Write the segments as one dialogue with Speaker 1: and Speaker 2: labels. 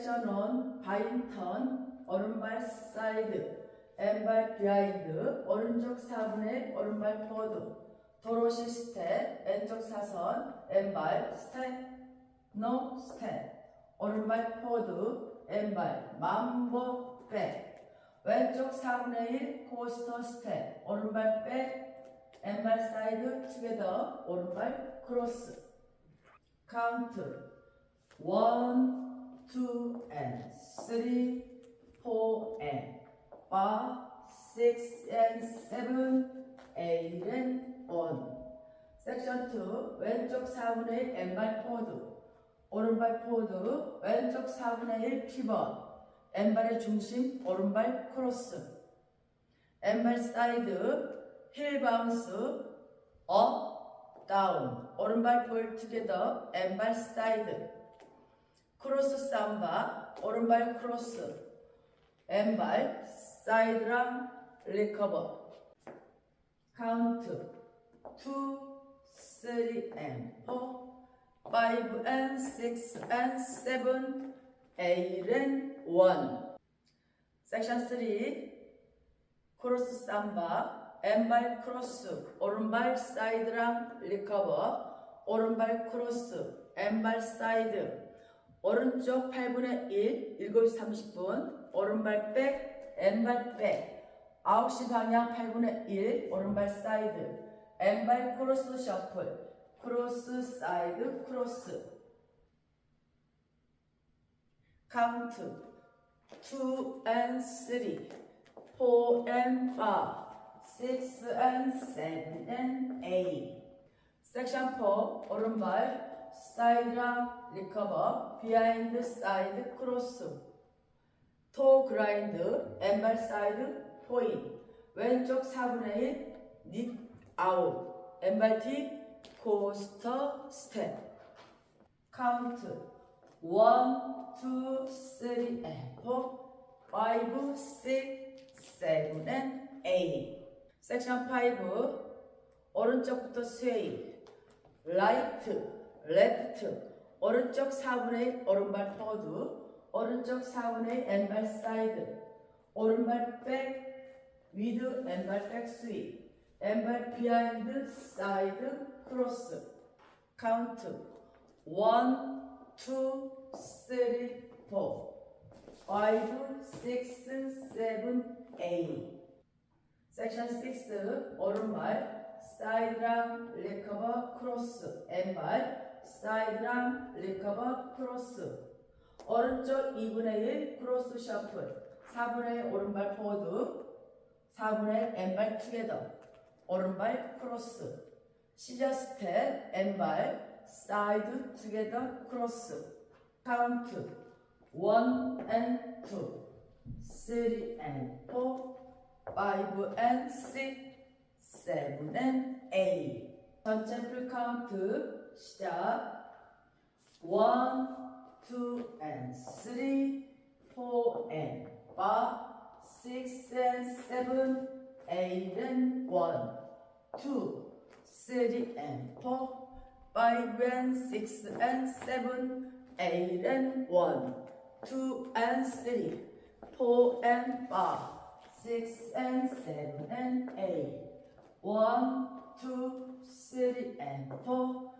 Speaker 1: 섹션 1 바인턴 오른발 사이드 왼발 비하인드 오른쪽 4분의 오른발 포드 도로시 스텝 왼쪽 사선 왼발 스텝 노 스텝 오른발 포드 왼발 만보 백 왼쪽 4분의 1 코스터 스텝 오른발 백 왼발 사이드 투게더 오른발 크로스. 카운트. 1 2 and 3 4 and 5 6 and 7 8 and 1 섹션 2 왼쪽 4분의 1 왼발 포드 오른발 포드 왼쪽 4분의 1 피벗 왼발의 중심 오른발 크로스 왼발 사이드 힐 바운스 업 다운 오른발 볼 투게더 왼발 사이드 크로스 삼바 오른발 크로스 왼발 사이드랑 리커버. 카운트 2 3 and 4 5 and 6 and 7 8 and 1 섹션 3 크로스 삼바 왼발 크로스 오른발 사이드랑 리커버 오른발 크로스 왼발 사이드 오른쪽 8분의 1 7시 30분 오른발 백 왼발 백. 9시 방향 8분의 1 오른발 사이드. 왼발 크로스 셔플 크로스 사이드 크로스. 카운트. 2 and 3 4 and 5 6 and 7 and 8 섹션 4 오른발 사이드랑 리커버 비하인드 사이드 크로스 토 그라인드 왼발 사이드 포인 왼쪽 4분의 1닉 아웃 왼발 뒤 코스터 스텝. 카운트. 1, 2, 3 and 4 5, 6, 7 and 8 섹션 5 오른쪽부터 스웨이. 라이트 레프트. 오른쪽 4분의 1 오른발 포드. 오른쪽 4분의 1 왼발 사이드. 오른발 백 위드 왼발 백 스윗 왼발 비하인드 사이드 크로스. 카운트. 1 2 3 4 5 6 7 8 섹션 6 오른발 사이드랑 리커버 크로스 왼발 사이드랑 리커버 크로스. 오른쪽 2분의 1 크로스 셔플. 4분의 1 오른발 포드. 4분의 1 왼발 투게더. 오른발 크로스. 시저 스텝 왼발 사이드 투게더 크로스. 카운트. 1 and 2 3 and 4 5 and 6 7 and 8 전체 풀 카운트 시작 1, 2 and 3 4 and 5 6 and 7 8 and 1 2 3 and 4 5 and 6 and 7 8 and 1 2 and 3 4 and 5 6 and 7 and 8 1 2 3 and 4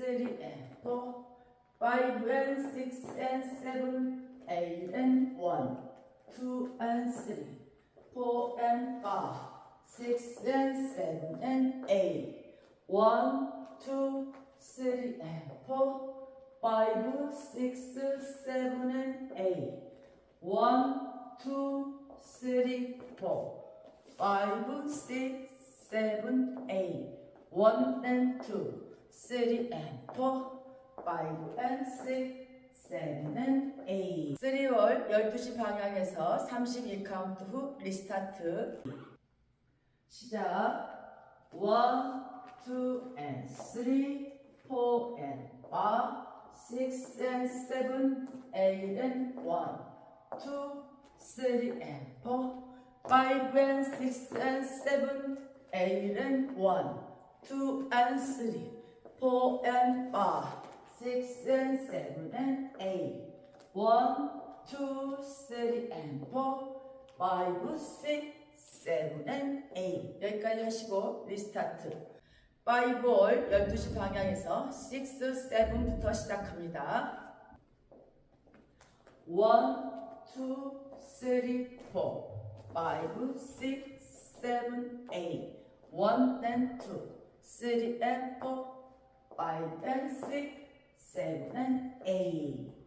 Speaker 1: 3 and 4 5 and 6 and 7 8 and 1 2 and 3 4 and 5 6 and 7 and 8 1 2 3 and 4 5 6 7 and 8 1 2 3 4 5 6 7 8 1 and 2 3 and 4 5 and 6 7 and 8 3월 12시 방향에서 31카운트 후 리스타트 시작 1, 2 and 3 4 and 5 6 and 7 8 and 1 2 3 and 4 5 and 6 and 7 8 and 1 2 and 3 4 and 5 6 and 7 and 8 1 2 3 and 4 5 6 7 and 8 여기까지 하시고 리스타트. 5월 12시 방향에서 6, 7부터 시작합니다. 1, 2, 3, 4 5, 6, 7, 8 1 and 2 3 and 4 5 and 6 7 and 8